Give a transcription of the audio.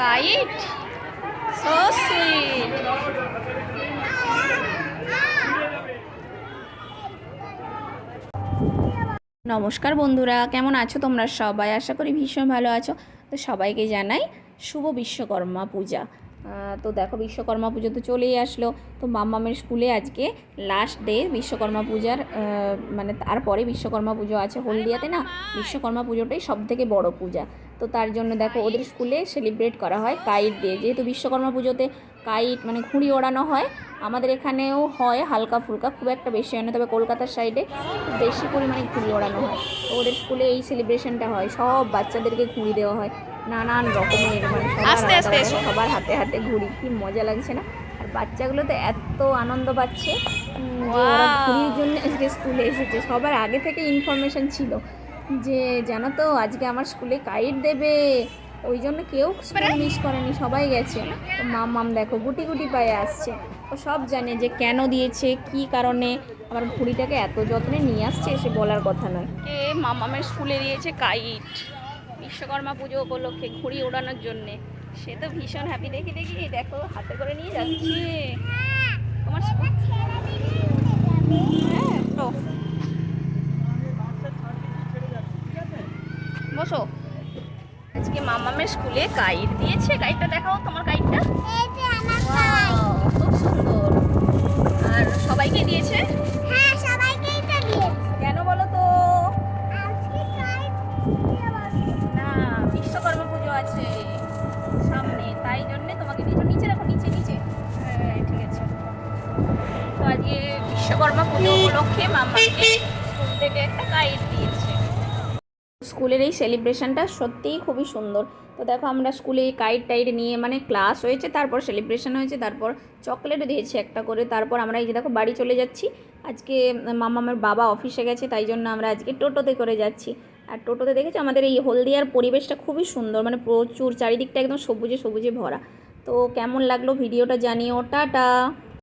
Kite so sweet নমস্কার বন্ধুরা, কেমন আছো তোমরা সবাই? আশা করি ভীষণ ভালো আছো। তো সবাইকে জানাই শুভ বিশ্বকর্মা পূজা। তো দেখো, বিশ্বকর্মা পুজো তো চলেই আসলো। তো মাম্মামের স্কুলে আজকে লাস্ট ডে বিশ্বকর্মা পূজার মানে তারপরে বিশ্বকর্মা পুজো আছে হলদিয়াতে না? বিশ্বকর্মা পুজোটাই সব থেকে বড় পূজা। তো তার জন্য দেখো ওদের স্কুলে সেলিব্রেট করা হয় কাইট দিয়ে যেহেতু বিশ্বকর্মা পুজোতে কাইট মানে ঘুড়ি ওড়ানো হয় আমাদের এখানেও হয় হালকা ফুলকা খুব একটা বেশি হয় না তবে কলকাতার সাইডে বেশি পরিমাণে ঘুড়ি ওড়ানো হয় তো ওদের স্কুলে এই সেলিব্রেশনটা হয় সব বাচ্চাদেরকে ঘুড়ি দেওয়া হয় নানান রকমের মানে সবার আস্তে আস্তে এসো। আলাদা সবার হাতে হাতে ঘুড়ি কি মজা লাগছে না আর বাচ্চাগুলো তো এত আনন্দ পাচ্ছে! ঘুড়ির জন্য আজকে স্কুলে এসেছে সবার আগে থেকে ইনফরমেশন ছিল যে জানো তো আজকে আমার স্কুলে কাইট দেবে। ওই জন্য কেউ স্কুল মিস করেনি সবাই গেছে। তো মাম মাম দেখো গুটি গুটি পায়ে আসছে। ও সব জানে যে কেন দিয়েছে কি কারণে। আমার ঘুড়িটাকে এত যত্নে নিয়ে আসছে সে বলার কথা নয়। কে মামামের স্কুলে দিয়েছে কাইট। বিশ্বকর্মা পুজো উপলক্ষে ঘুড়ি ওড়ানোর জন্যে। সে তো ভীষণ হ্যাপি দেখি দেখি দেখো হাতে করে নিয়ে যাচ্ছে। তোমার হ্যাঁ তো বসো। আজকে মামামের স্কুলে গাইড দিয়েছে। গাইডটা দেখাও তোমার গাইডটা। খুব সুন্দর। আর সবাইকে দিয়েছে? হ্যাঁ সবাইকেই তো দিয়েছি। কেন বলো তো? দিয়ে। না বিশ্বকর্মা পুজো আছে সামনে তাই জন্যে তোমাকে দিয়েছে। নিচে রাখো নিচে নিচে। হ্যাঁ ঠিক আছে। তো আজকে বিশ্বকর্মা পুজো উপলক্ষে মামাকে স্কুল থেকে একটা গাইড দিয়েছে। স্কুলের এই সেলিব্রেশনটা সত্যিই খুবই সুন্দর। তো দেখো আমরা স্কুলে কাইট টাইট নিয়ে মানে ক্লাস হয়েছে, তারপর সেলিব্রেশন হয়েছে, তারপর চকলেট দিয়েছে একটা করে, তারপর আমরা এই যে দেখো বাড়ি চলে যাচ্ছি। আজকে মামামের বাবা অফিসে গেছে, তাই জন্য আমরা আজকে টোটোতে করে যাচ্ছি। আর টোটোতে দেখেছি আমাদের এই হলদিয়ার পরিবেশটা খুবই সুন্দর মানে প্রচুর, চারিদিকটা একদম সবুজে সবুজে ভরা। তো কেমন লাগল ভিডিওটা জানিও, টাটা!